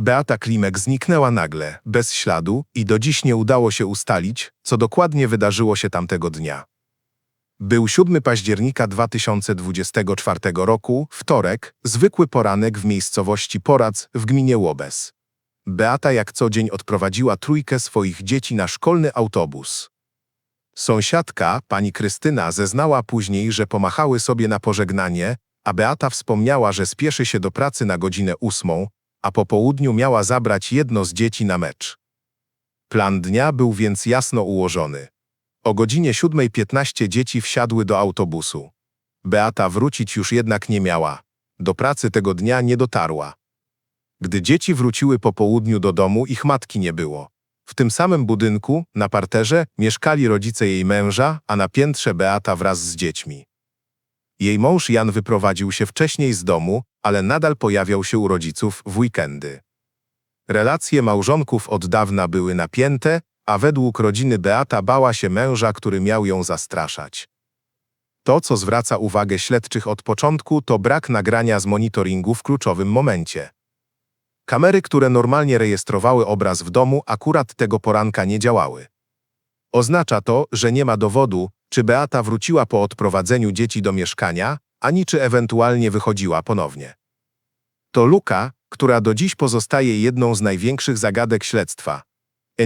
Beata Klimek zniknęła nagle, bez śladu i do dziś nie udało się ustalić, co dokładnie wydarzyło się tamtego dnia. Był 7 października 2024 roku, wtorek, zwykły poranek w miejscowości Porac w gminie Łobez. Beata jak co dzień odprowadziła trójkę swoich dzieci na szkolny autobus. Sąsiadka, pani Krystyna, zeznała później, że pomachały sobie na pożegnanie, a Beata wspomniała, że spieszy się do pracy na godzinę ósmą, a po południu miała zabrać jedno z dzieci na mecz. Plan dnia był więc jasno ułożony. O godzinie 7.15 dzieci wsiadły do autobusu. Beata wrócić już jednak nie miała. Do pracy tego dnia nie dotarła. Gdy dzieci wróciły po południu do domu, ich matki nie było. W tym samym budynku, na parterze, mieszkali rodzice jej męża, a na piętrze Beata wraz z dziećmi. Jej mąż Jan wyprowadził się wcześniej z domu, ale nadal pojawiał się u rodziców w weekendy. Relacje małżonków od dawna były napięte, a według rodziny Beata bała się męża, który miał ją zastraszać. To, co zwraca uwagę śledczych od początku, to brak nagrania z monitoringu w kluczowym momencie. Kamery, które normalnie rejestrowały obraz w domu, akurat tego poranka nie działały. Oznacza to, że nie ma dowodu, czy Beata wróciła po odprowadzeniu dzieci do mieszkania, ani czy ewentualnie wychodziła ponownie. To luka, która do dziś pozostaje jedną z największych zagadek śledztwa.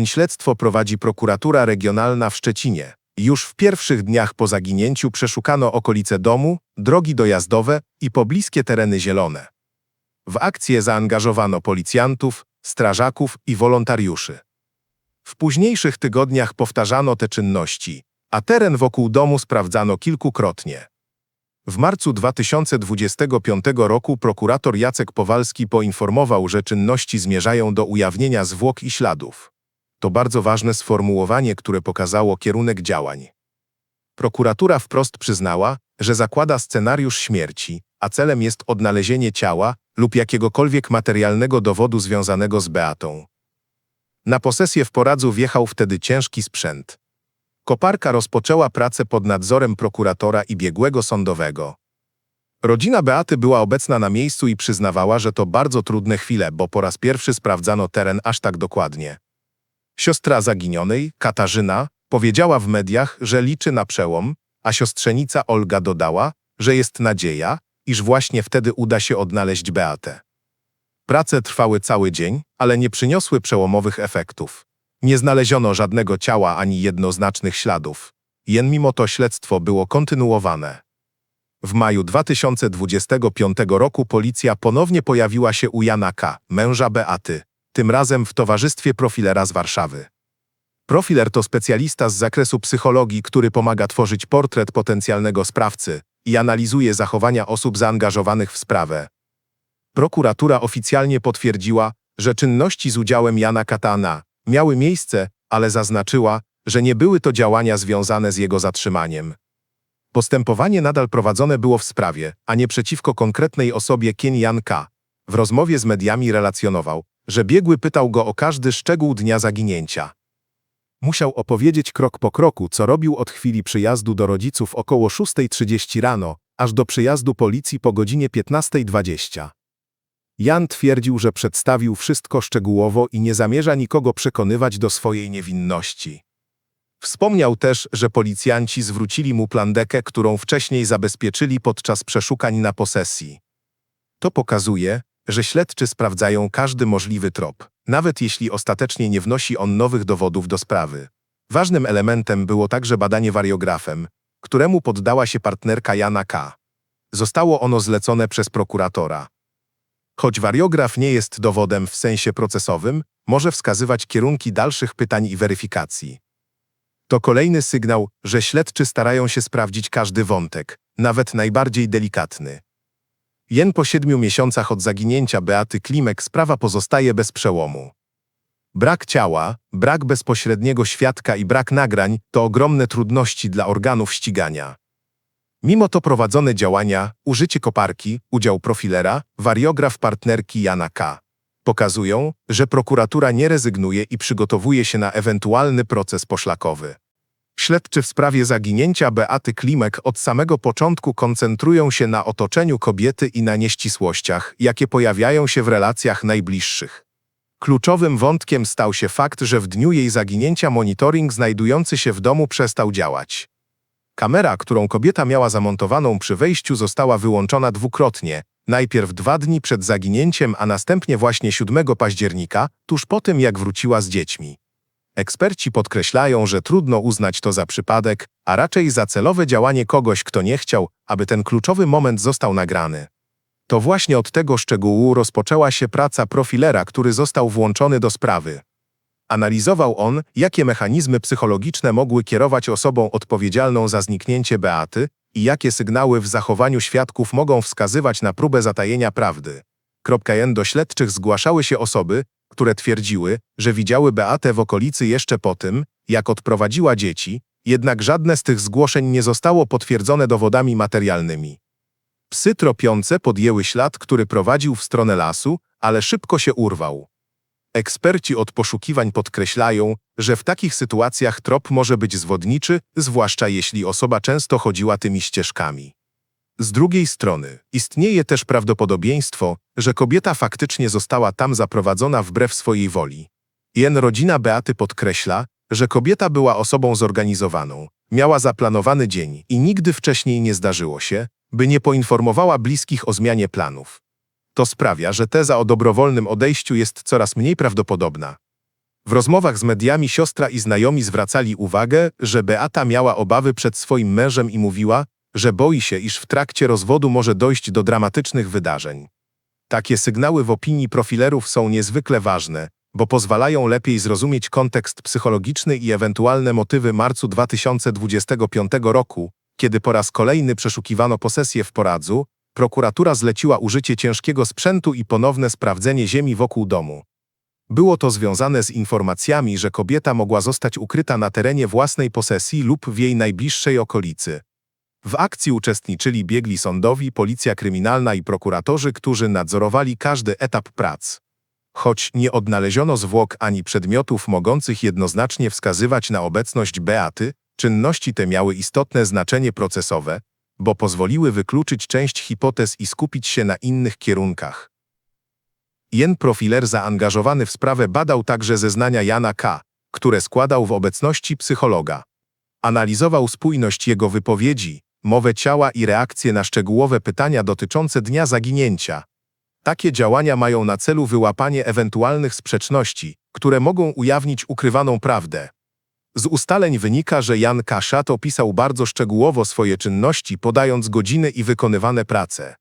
Śledztwo prowadzi prokuratura regionalna w Szczecinie. Już w pierwszych dniach po zaginięciu przeszukano okolice domu, drogi dojazdowe i pobliskie tereny zielone. W akcję zaangażowano policjantów, strażaków i wolontariuszy. W późniejszych tygodniach powtarzano te czynności, a teren wokół domu sprawdzano kilkukrotnie. W marcu 2025 roku prokurator Jacek Powalski poinformował, że czynności zmierzają do ujawnienia zwłok i śladów. To bardzo ważne sformułowanie, które pokazało kierunek działań. Prokuratura wprost przyznała, że zakłada scenariusz śmierci, a celem jest odnalezienie ciała lub jakiegokolwiek materialnego dowodu związanego z Beatą. Na posesję w Poradzu wjechał wtedy ciężki sprzęt. Koparka rozpoczęła pracę pod nadzorem prokuratora i biegłego sądowego. Rodzina Beaty była obecna na miejscu i przyznawała, że to bardzo trudne chwile, bo po raz pierwszy sprawdzano teren aż tak dokładnie. Siostra zaginionej, Katarzyna, powiedziała w mediach, że liczy na przełom, a siostrzenica Olga dodała, że jest nadzieja, iż właśnie wtedy uda się odnaleźć Beatę. Prace trwały cały dzień, ale nie przyniosły przełomowych efektów. Nie znaleziono żadnego ciała ani jednoznacznych śladów. Jen mimo to śledztwo było kontynuowane. W maju 2025 roku policja ponownie pojawiła się u Jana K., męża Beaty, tym razem w towarzystwie profilera z Warszawy. Profiler to specjalista z zakresu psychologii, który pomaga tworzyć portret potencjalnego sprawcy i analizuje zachowania osób zaangażowanych w sprawę. Prokuratura oficjalnie potwierdziła, że czynności z udziałem Jana Katana miały miejsce, ale zaznaczyła, że nie były to działania związane z jego zatrzymaniem. Postępowanie nadal prowadzone było w sprawie, a nie przeciwko konkretnej osobie Kien Jan K. W rozmowie z mediami relacjonował, że biegły pytał go o każdy szczegół dnia zaginięcia. Musiał opowiedzieć krok po kroku, co robił od chwili przyjazdu do rodziców około 6.30 rano, aż do przyjazdu policji po godzinie 15.20. Jan twierdził, że przedstawił wszystko szczegółowo i nie zamierza nikogo przekonywać do swojej niewinności. Wspomniał też, że policjanci zwrócili mu plandekę, którą wcześniej zabezpieczyli podczas przeszukań na posesji. To pokazuje, że śledczy sprawdzają każdy możliwy trop, nawet jeśli ostatecznie nie wnosi on nowych dowodów do sprawy. Ważnym elementem było także badanie wariografem, któremu poddała się partnerka Jana K. Zostało ono zlecone przez prokuratora. Choć wariograf nie jest dowodem w sensie procesowym, może wskazywać kierunki dalszych pytań i weryfikacji. To kolejny sygnał, że śledczy starają się sprawdzić każdy wątek, nawet najbardziej delikatny. Jen po siedmiu miesiącach od zaginięcia Beaty Klimek sprawa pozostaje bez przełomu. Brak ciała, brak bezpośredniego świadka i brak nagrań to ogromne trudności dla organów ścigania. Mimo to prowadzone działania, użycie koparki, udział profilera, wariograf partnerki Jana K. pokazują, że prokuratura nie rezygnuje i przygotowuje się na ewentualny proces poszlakowy. Śledczy w sprawie zaginięcia Beaty Klimek od samego początku koncentrują się na otoczeniu kobiety i na nieścisłościach, jakie pojawiają się w relacjach najbliższych. Kluczowym wątkiem stał się fakt, że w dniu jej zaginięcia monitoring znajdujący się w domu przestał działać. Kamera, którą kobieta miała zamontowaną przy wejściu, została wyłączona dwukrotnie. Najpierw dwa dni przed zaginięciem, a następnie właśnie 7 października, tuż po tym, jak wróciła z dziećmi. Eksperci podkreślają, że trudno uznać to za przypadek, a raczej za celowe działanie kogoś, kto nie chciał, aby ten kluczowy moment został nagrany. To właśnie od tego szczegółu rozpoczęła się praca profilera, który został włączony do sprawy. Analizował on, jakie mechanizmy psychologiczne mogły kierować osobą odpowiedzialną za zniknięcie Beaty i jakie sygnały w zachowaniu świadków mogą wskazywać na próbę zatajenia prawdy. N do śledczych zgłaszały się osoby, które twierdziły, że widziały Beatę w okolicy jeszcze po tym, jak odprowadziła dzieci, jednak żadne z tych zgłoszeń nie zostało potwierdzone dowodami materialnymi. Psy tropiące podjęły ślad, który prowadził w stronę lasu, ale szybko się urwał. Eksperci od poszukiwań podkreślają, że w takich sytuacjach trop może być zwodniczy, zwłaszcza jeśli osoba często chodziła tymi ścieżkami. Z drugiej strony, istnieje też prawdopodobieństwo, że kobieta faktycznie została tam zaprowadzona wbrew swojej woli. Jen rodzina Beaty podkreśla, że kobieta była osobą zorganizowaną, miała zaplanowany dzień i nigdy wcześniej nie zdarzyło się, by nie poinformowała bliskich o zmianie planów. To sprawia, że teza o dobrowolnym odejściu jest coraz mniej prawdopodobna. W rozmowach z mediami siostra i znajomi zwracali uwagę, że Beata miała obawy przed swoim mężem i mówiła, że boi się, iż w trakcie rozwodu może dojść do dramatycznych wydarzeń. Takie sygnały w opinii profilerów są niezwykle ważne, bo pozwalają lepiej zrozumieć kontekst psychologiczny i ewentualne motywy marcu 2025 roku, kiedy po raz kolejny przeszukiwano posesję w Poradzu, prokuratura zleciła użycie ciężkiego sprzętu i ponowne sprawdzenie ziemi wokół domu. Było to związane z informacjami, że kobieta mogła zostać ukryta na terenie własnej posesji lub w jej najbliższej okolicy. W akcji uczestniczyli biegli sądowi, policja kryminalna i prokuratorzy, którzy nadzorowali każdy etap prac. Choć nie odnaleziono zwłok ani przedmiotów mogących jednoznacznie wskazywać na obecność Beaty, czynności te miały istotne znaczenie procesowe, bo pozwoliły wykluczyć część hipotez i skupić się na innych kierunkach. Jen Profiler zaangażowany w sprawę badał także zeznania Jana K., które składał w obecności psychologa. Analizował spójność jego wypowiedzi, mowę ciała i reakcje na szczegółowe pytania dotyczące dnia zaginięcia. Takie działania mają na celu wyłapanie ewentualnych sprzeczności, które mogą ujawnić ukrywaną prawdę. Z ustaleń wynika, że Jan Kaszat opisał bardzo szczegółowo swoje czynności, podając godziny i wykonywane prace.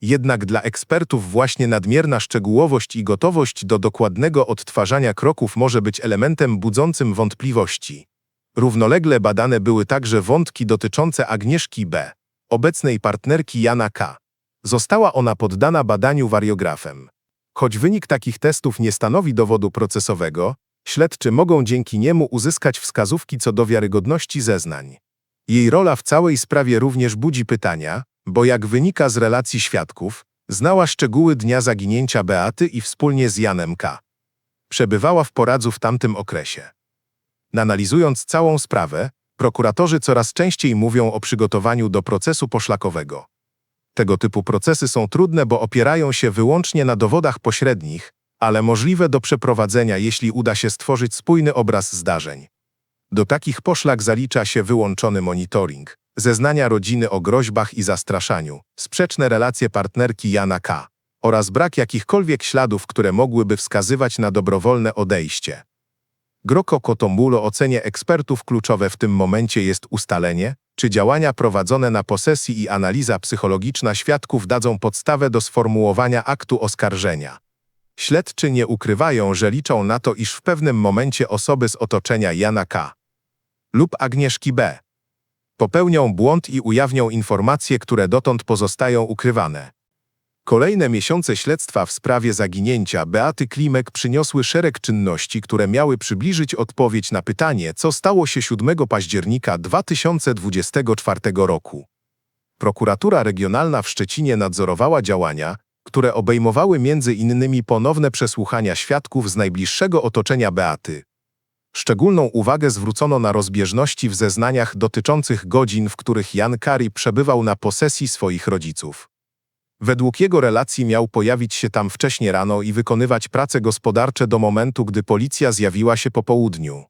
Jednak dla ekspertów właśnie nadmierna szczegółowość i gotowość do dokładnego odtwarzania kroków może być elementem budzącym wątpliwości. Równolegle badane były także wątki dotyczące Agnieszki B., obecnej partnerki Jana K. Została ona poddana badaniu wariografem. Choć wynik takich testów nie stanowi dowodu procesowego, Śledczy mogą dzięki niemu uzyskać wskazówki co do wiarygodności zeznań. Jej rola w całej sprawie również budzi pytania, bo jak wynika z relacji świadków, znała szczegóły dnia zaginięcia Beaty i wspólnie z Janem K. Przebywała w Poradzu w tamtym okresie. Analizując całą sprawę, prokuratorzy coraz częściej mówią o przygotowaniu do procesu poszlakowego. Tego typu procesy są trudne, bo opierają się wyłącznie na dowodach pośrednich, ale możliwe do przeprowadzenia, jeśli uda się stworzyć spójny obraz zdarzeń. Do takich poszlak zalicza się wyłączony monitoring, zeznania rodziny o groźbach i zastraszaniu, sprzeczne relacje partnerki Jana K. oraz brak jakichkolwiek śladów, które mogłyby wskazywać na dobrowolne odejście. Groko Kotombulo ocenie ekspertów kluczowe w tym momencie jest ustalenie, czy działania prowadzone na posesji i analiza psychologiczna świadków dadzą podstawę do sformułowania aktu oskarżenia. Śledczy nie ukrywają, że liczą na to, iż w pewnym momencie osoby z otoczenia Jana K. lub Agnieszki B. popełnią błąd i ujawnią informacje, które dotąd pozostają ukrywane. Kolejne miesiące śledztwa w sprawie zaginięcia Beaty Klimek przyniosły szereg czynności, które miały przybliżyć odpowiedź na pytanie, co stało się 7 października 2024 roku. Prokuratura Regionalna w Szczecinie nadzorowała działania, które obejmowały między innymi ponowne przesłuchania świadków z najbliższego otoczenia Beaty. Szczególną uwagę zwrócono na rozbieżności w zeznaniach dotyczących godzin, w których Jan Kari przebywał na posesji swoich rodziców. Według jego relacji miał pojawić się tam wcześnie rano i wykonywać prace gospodarcze do momentu, gdy policja zjawiła się po południu.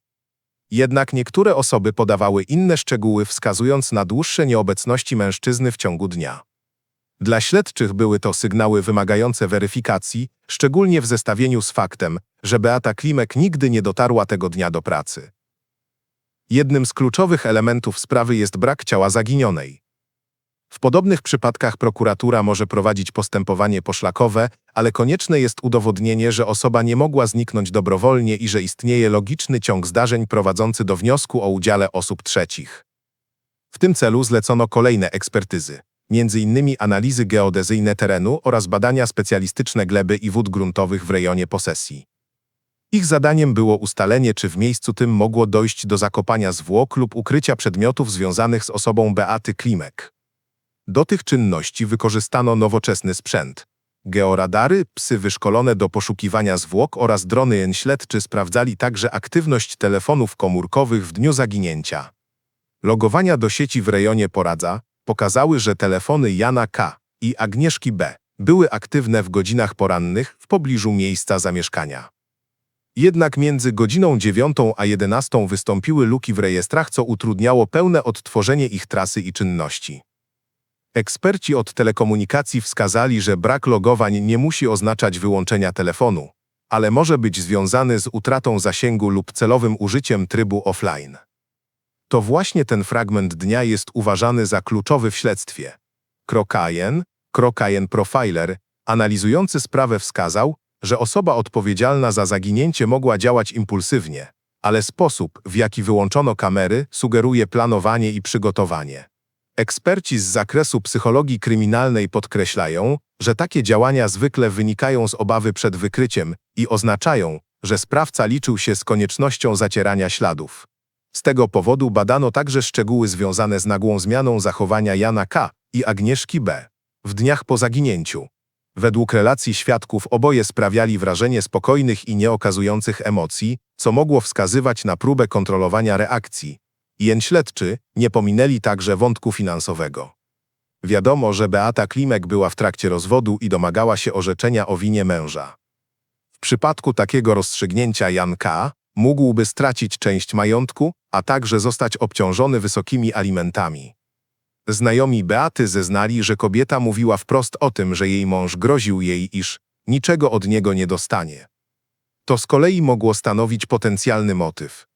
Jednak niektóre osoby podawały inne szczegóły, wskazując na dłuższe nieobecności mężczyzny w ciągu dnia. Dla śledczych były to sygnały wymagające weryfikacji, szczególnie w zestawieniu z faktem, że Beata Klimek nigdy nie dotarła tego dnia do pracy. Jednym z kluczowych elementów sprawy jest brak ciała zaginionej. W podobnych przypadkach prokuratura może prowadzić postępowanie poszlakowe, ale konieczne jest udowodnienie, że osoba nie mogła zniknąć dobrowolnie i że istnieje logiczny ciąg zdarzeń prowadzący do wniosku o udziale osób trzecich. W tym celu zlecono kolejne ekspertyzy, m.in. analizy geodezyjne terenu oraz badania specjalistyczne gleby i wód gruntowych w rejonie posesji. Ich zadaniem było ustalenie, czy w miejscu tym mogło dojść do zakopania zwłok lub ukrycia przedmiotów związanych z osobą Beaty Klimek. Do tych czynności wykorzystano nowoczesny sprzęt. Georadary, psy wyszkolone do poszukiwania zwłok oraz drony śledczy sprawdzali także aktywność telefonów komórkowych w dniu zaginięcia. Logowania do sieci w rejonie Poradza pokazały, że telefony Jana K. i Agnieszki B. były aktywne w godzinach porannych w pobliżu miejsca zamieszkania. Jednak między godziną 9 a 11 wystąpiły luki w rejestrach, co utrudniało pełne odtworzenie ich trasy i czynności. Eksperci od telekomunikacji wskazali, że brak logowań nie musi oznaczać wyłączenia telefonu, ale może być związany z utratą zasięgu lub celowym użyciem trybu offline. To właśnie ten fragment dnia jest uważany za kluczowy w śledztwie. Krokajen, Krokajen Profiler, analizujący sprawę wskazał, że osoba odpowiedzialna za zaginięcie mogła działać impulsywnie, ale sposób, w jaki wyłączono kamery, sugeruje planowanie i przygotowanie. Eksperci z zakresu psychologii kryminalnej podkreślają, że takie działania zwykle wynikają z obawy przed wykryciem i oznaczają, że sprawca liczył się z koniecznością zacierania śladów. Z tego powodu badano także szczegóły związane z nagłą zmianą zachowania Jana K. i Agnieszki B. w dniach po zaginięciu. Według relacji świadków oboje sprawiali wrażenie spokojnych i nieokazujących emocji, co mogło wskazywać na próbę kontrolowania reakcji. Jen śledczy nie pominęli także wątku finansowego. Wiadomo, że Beata Klimek była w trakcie rozwodu i domagała się orzeczenia o winie męża. W przypadku takiego rozstrzygnięcia Jan K. mógłby stracić część majątku, a także zostać obciążony wysokimi alimentami. Znajomi Beaty zeznali, że kobieta mówiła wprost o tym, że jej mąż groził jej, iż niczego od niego nie dostanie. To z kolei mogło stanowić potencjalny motyw.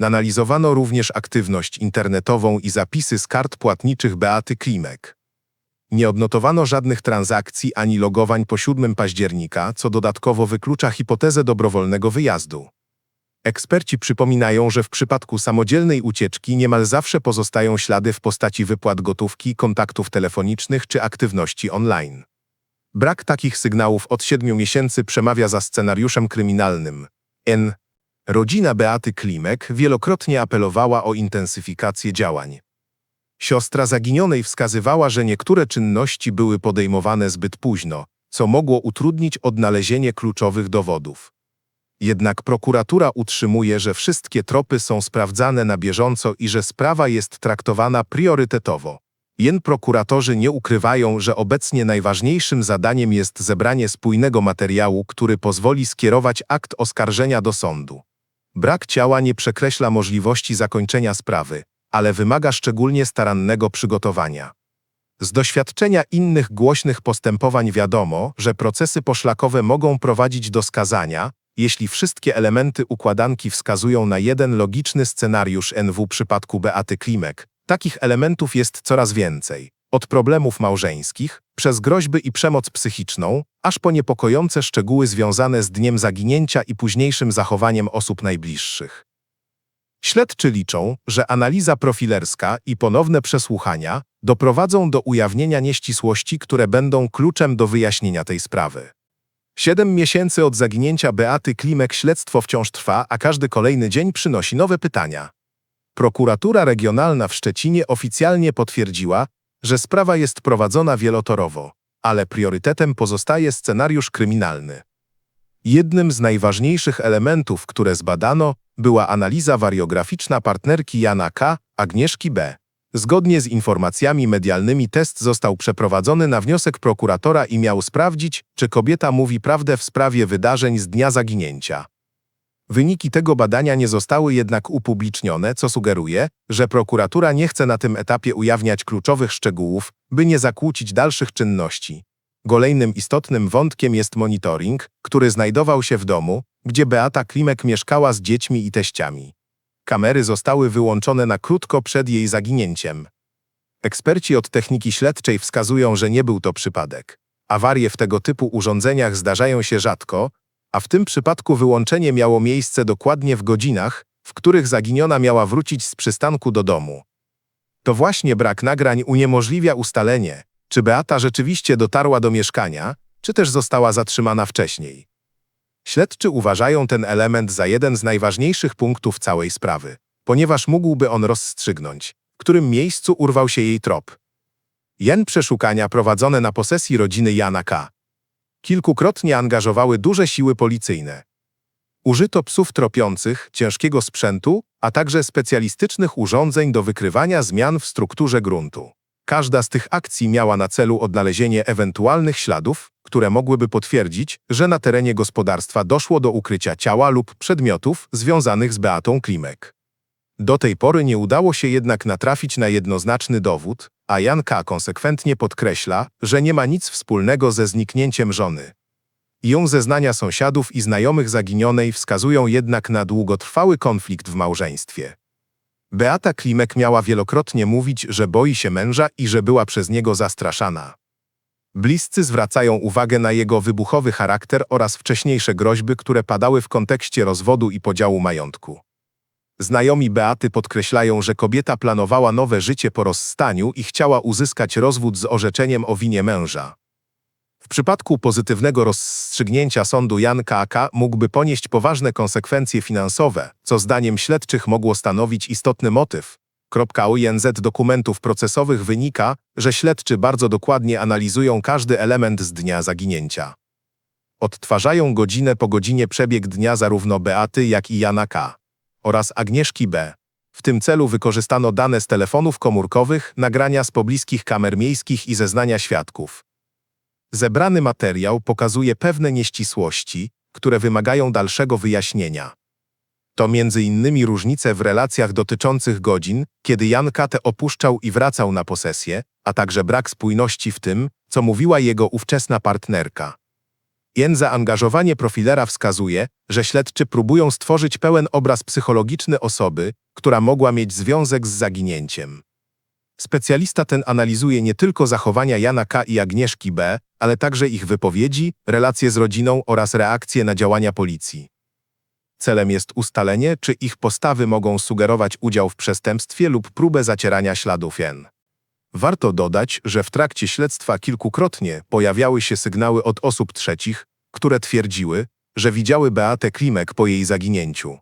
Analizowano również aktywność internetową i zapisy z kart płatniczych Beaty Klimek. Nie odnotowano żadnych transakcji ani logowań po 7 października, co dodatkowo wyklucza hipotezę dobrowolnego wyjazdu. Eksperci przypominają, że w przypadku samodzielnej ucieczki niemal zawsze pozostają ślady w postaci wypłat gotówki, kontaktów telefonicznych czy aktywności online. Brak takich sygnałów od siedmiu miesięcy przemawia za scenariuszem kryminalnym. N. Rodzina Beaty Klimek wielokrotnie apelowała o intensyfikację działań. Siostra zaginionej wskazywała, że niektóre czynności były podejmowane zbyt późno, co mogło utrudnić odnalezienie kluczowych dowodów. Jednak prokuratura utrzymuje, że wszystkie tropy są sprawdzane na bieżąco i że sprawa jest traktowana priorytetowo. Jen prokuratorzy nie ukrywają, że obecnie najważniejszym zadaniem jest zebranie spójnego materiału, który pozwoli skierować akt oskarżenia do sądu. Brak ciała nie przekreśla możliwości zakończenia sprawy, ale wymaga szczególnie starannego przygotowania. Z doświadczenia innych głośnych postępowań wiadomo, że procesy poszlakowe mogą prowadzić do skazania, jeśli wszystkie elementy układanki wskazują na jeden logiczny scenariusz NW przypadku Beaty Klimek, takich elementów jest coraz więcej. Od problemów małżeńskich, przez groźby i przemoc psychiczną, aż po niepokojące szczegóły związane z dniem zaginięcia i późniejszym zachowaniem osób najbliższych. Śledczy liczą, że analiza profilerska i ponowne przesłuchania doprowadzą do ujawnienia nieścisłości, które będą kluczem do wyjaśnienia tej sprawy. Siedem miesięcy od zaginięcia Beaty Klimek śledztwo wciąż trwa, a każdy kolejny dzień przynosi nowe pytania. Prokuratura Regionalna w Szczecinie oficjalnie potwierdziła, że sprawa jest prowadzona wielotorowo, ale priorytetem pozostaje scenariusz kryminalny. Jednym z najważniejszych elementów, które zbadano, była analiza wariograficzna partnerki Jana K., Agnieszki B. Zgodnie z informacjami medialnymi test został przeprowadzony na wniosek prokuratora i miał sprawdzić, czy kobieta mówi prawdę w sprawie wydarzeń z dnia zaginięcia. Wyniki tego badania nie zostały jednak upublicznione, co sugeruje, że prokuratura nie chce na tym etapie ujawniać kluczowych szczegółów, by nie zakłócić dalszych czynności. Kolejnym istotnym wątkiem jest monitoring, który znajdował się w domu, gdzie Beata Klimek mieszkała z dziećmi i teściami. Kamery zostały wyłączone na krótko przed jej zaginięciem. Eksperci od techniki śledczej wskazują, że nie był to przypadek. Awarie w tego typu urządzeniach zdarzają się rzadko, a w tym przypadku wyłączenie miało miejsce dokładnie w godzinach, w których zaginiona miała wrócić z przystanku do domu. To właśnie brak nagrań uniemożliwia ustalenie, czy Beata rzeczywiście dotarła do mieszkania, czy też została zatrzymana wcześniej. Śledczy uważają ten element za jeden z najważniejszych punktów całej sprawy, ponieważ mógłby on rozstrzygnąć, w którym miejscu urwał się jej trop. Jen przeszukania prowadzone na posesji rodziny Jana K. kilkukrotnie angażowały duże siły policyjne. Użyto psów tropiących, ciężkiego sprzętu, a także specjalistycznych urządzeń do wykrywania zmian w strukturze gruntu. Każda z tych akcji miała na celu odnalezienie ewentualnych śladów, które mogłyby potwierdzić, że na terenie gospodarstwa doszło do ukrycia ciała lub przedmiotów związanych z Beatą Klimek. Do tej pory nie udało się jednak natrafić na jednoznaczny dowód, a Jan K. konsekwentnie podkreśla, że nie ma nic wspólnego ze zniknięciem żony. Ją zeznania sąsiadów i znajomych zaginionej wskazują jednak na długotrwały konflikt w małżeństwie. Beata Klimek miała wielokrotnie mówić, że boi się męża i że była przez niego zastraszana. Bliscy zwracają uwagę na jego wybuchowy charakter oraz wcześniejsze groźby, które padały w kontekście rozwodu i podziału majątku. Znajomi Beaty podkreślają, że kobieta planowała nowe życie po rozstaniu i chciała uzyskać rozwód z orzeczeniem o winie męża. Przypadku pozytywnego rozstrzygnięcia sądu Jan K.K. mógłby ponieść poważne konsekwencje finansowe, co zdaniem śledczych mogło stanowić istotny motyw. ONZ dokumentów procesowych wynika, że śledczy bardzo dokładnie analizują każdy element z dnia zaginięcia. Odtwarzają godzinę po godzinie przebieg dnia zarówno Beaty, jak i Jana K. oraz Agnieszki B. W tym celu wykorzystano dane z telefonów komórkowych, nagrania z pobliskich kamer miejskich i zeznania świadków. Zebrany materiał pokazuje pewne nieścisłości, które wymagają dalszego wyjaśnienia. To innymi różnice w relacjach dotyczących godzin, kiedy Jan Kate opuszczał i wracał na posesję, a także brak spójności w tym, co mówiła jego ówczesna partnerka. Jen zaangażowanie profilera wskazuje, że śledczy próbują stworzyć pełen obraz psychologiczny osoby, która mogła mieć związek z zaginięciem. Specjalista ten analizuje nie tylko zachowania Jana K. i Agnieszki B., ale także ich wypowiedzi, relacje z rodziną oraz reakcje na działania policji. Celem jest ustalenie, czy ich postawy mogą sugerować udział w przestępstwie lub próbę zacierania śladów N. Warto dodać, że w trakcie śledztwa kilkukrotnie pojawiały się sygnały od osób trzecich, które twierdziły, że widziały Beatę Klimek po jej zaginięciu.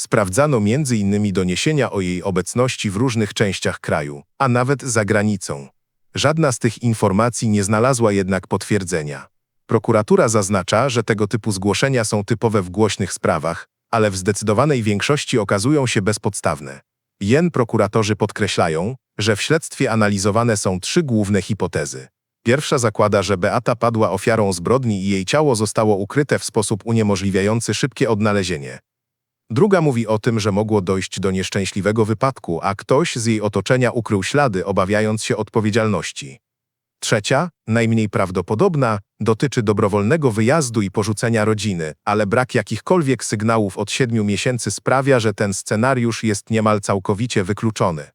Sprawdzano m.in. doniesienia o jej obecności w różnych częściach kraju, a nawet za granicą. Żadna z tych informacji nie znalazła jednak potwierdzenia. Prokuratura zaznacza, że tego typu zgłoszenia są typowe w głośnych sprawach, ale w zdecydowanej większości okazują się bezpodstawne. Jen prokuratorzy podkreślają, że w śledztwie analizowane są trzy główne hipotezy. Pierwsza zakłada, że Beata padła ofiarą zbrodni i jej ciało zostało ukryte w sposób uniemożliwiający szybkie odnalezienie. Druga mówi o tym, że mogło dojść do nieszczęśliwego wypadku, a ktoś z jej otoczenia ukrył ślady, obawiając się odpowiedzialności. Trzecia, najmniej prawdopodobna, dotyczy dobrowolnego wyjazdu i porzucenia rodziny, ale brak jakichkolwiek sygnałów od siedmiu miesięcy sprawia, że ten scenariusz jest niemal całkowicie wykluczony.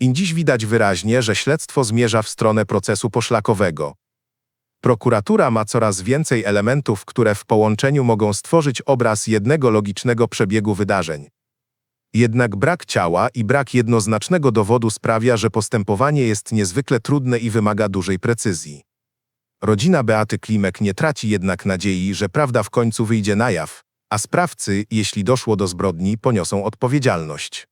I dziś widać wyraźnie, że śledztwo zmierza w stronę procesu poszlakowego. Prokuratura ma coraz więcej elementów, które w połączeniu mogą stworzyć obraz jednego logicznego przebiegu wydarzeń. Jednak brak ciała i brak jednoznacznego dowodu sprawia, że postępowanie jest niezwykle trudne i wymaga dużej precyzji. Rodzina Beaty Klimek nie traci jednak nadziei, że prawda w końcu wyjdzie na jaw, a sprawcy, jeśli doszło do zbrodni, poniosą odpowiedzialność.